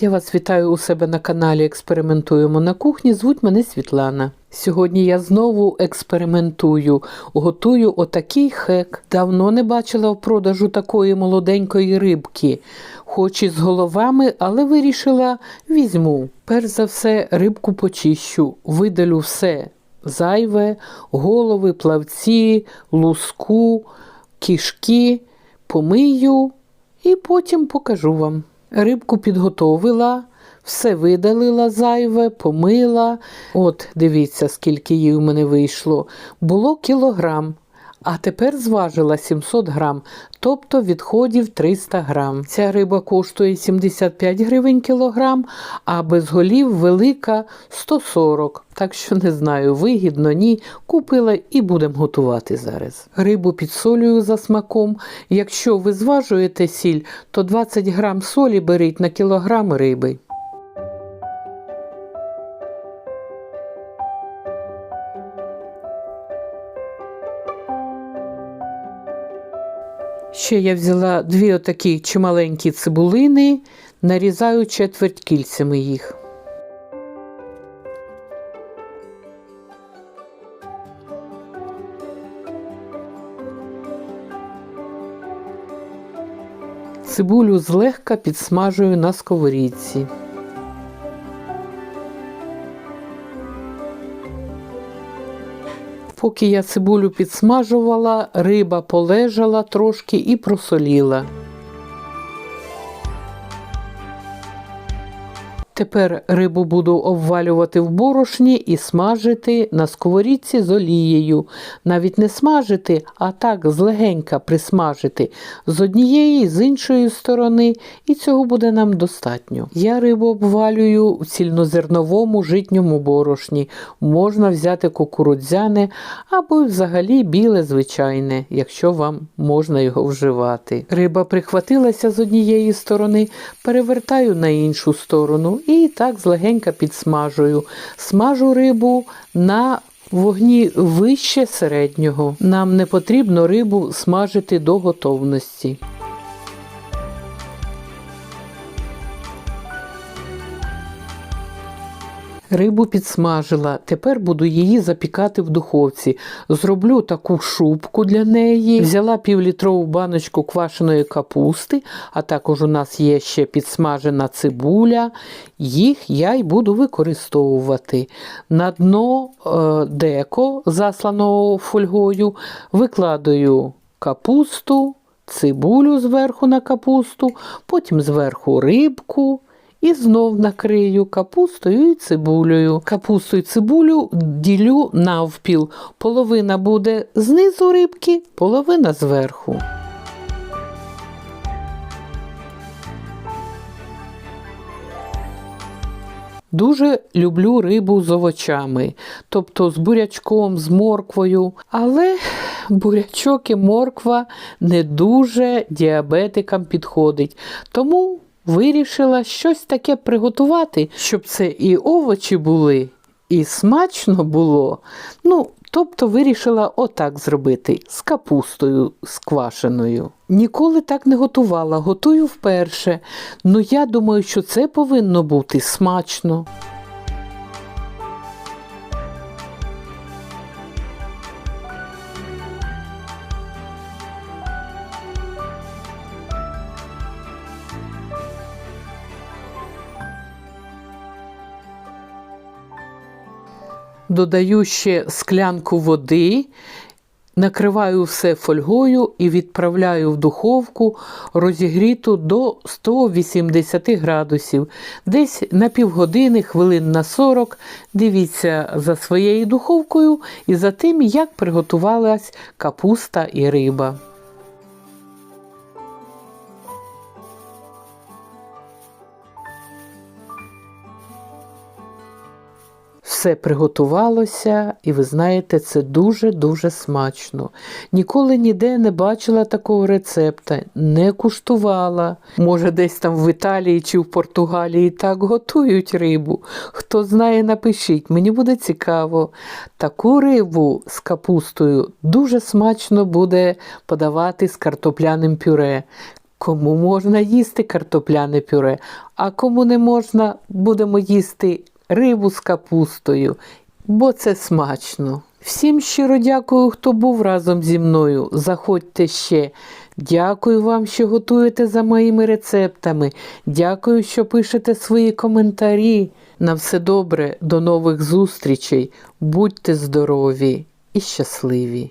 Я вас вітаю у себе на каналі Експериментуємо на кухні. Звуть мене Світлана. Сьогодні я знову експериментую, готую отакий хек. Давно не бачила в продажу такої молоденької рибки, хоч і з головами, але вирішила візьму. Перш за все, рибку почищу, видалю все зайве, голови, плавці, луску, кішки, помию і потім покажу вам. Рибку підготовила, все видалила зайве, помила. От, дивіться, скільки її в мене вийшло. Було кілограм. А тепер зважила 700 грам, тобто відходів 300 грам. Ця риба коштує 75 гривень кілограм, а без голів велика 140. Так що не знаю, вигідно, ні. Купила і будемо готувати зараз. Рибу підсолюю за смаком. Якщо ви зважуєте сіль, то 20 грам солі беріть на кілограм риби. Ще я взяла дві отакі чималенькі цибулини, нарізаю четверть кільцями їх. Цибулю злегка підсмажую на сковорідці. Поки я цибулю підсмажувала, риба полежала трошки і просоліла. Тепер рибу буду обвалювати в борошні і смажити на сковорідці з олією. Навіть не смажити, а так злегенька присмажити з однієї з іншої сторони, і цього буде нам достатньо. Я рибу обвалюю в цільнозерновому житньому борошні. Можна взяти кукурудзяне або взагалі біле звичайне, якщо вам можна його вживати. Риба прихватилася з однієї сторони, перевертаю на іншу сторону і так злегенька підсмажую. Смажу рибу на вогні вище середнього. Нам не потрібно рибу смажити до готовності. Рибу підсмажила, тепер буду її запікати в духовці. Зроблю таку шубку для неї. Взяла півлітрову баночку квашеної капусти, а також у нас є ще підсмажена цибуля. Їх я й буду використовувати. На дно е, деко, засланого фольгою, викладаю капусту, цибулю зверху на капусту, потім зверху рибку. І знов накрию капустою і цибулею. Капусту і цибулю ділю навпіл. Половина буде знизу рибки, половина зверху. Дуже люблю рибу з овочами, тобто з бурячком, з морквою. Але бурячок і морква не дуже діабетикам підходить. Тому вирішила щось таке приготувати, щоб це і овочі були, і смачно було. Ну, тобто вирішила отак зробити з капустою сквашеною. Ніколи так не готувала, готую вперше. Ну я думаю, що це повинно бути смачно. Додаю ще склянку води, накриваю все фольгою і відправляю в духовку розігріту до 180 градусів. Десь на півгодини, хвилин на 40. Дивіться за своєю духовкою і за тим, як приготувалась капуста і риба. Все приготувалося, і ви знаєте, це дуже-дуже смачно. Ніколи ніде не бачила такого рецепта, не куштувала. Може, десь там в Італії чи в Португалії так готують рибу. Хто знає, напишіть, мені буде цікаво. Таку рибу з капустою дуже смачно буде подавати з картопляним пюре. Кому можна їсти картопляне пюре, а кому не можна, будемо їсти рибу з капустою, бо це смачно. Всім щиро дякую, хто був разом зі мною. Заходьте ще. Дякую вам, що готуєте за моїми рецептами. Дякую, що пишете свої коментарі. На все добре, до нових зустрічей. Будьте здорові і щасливі!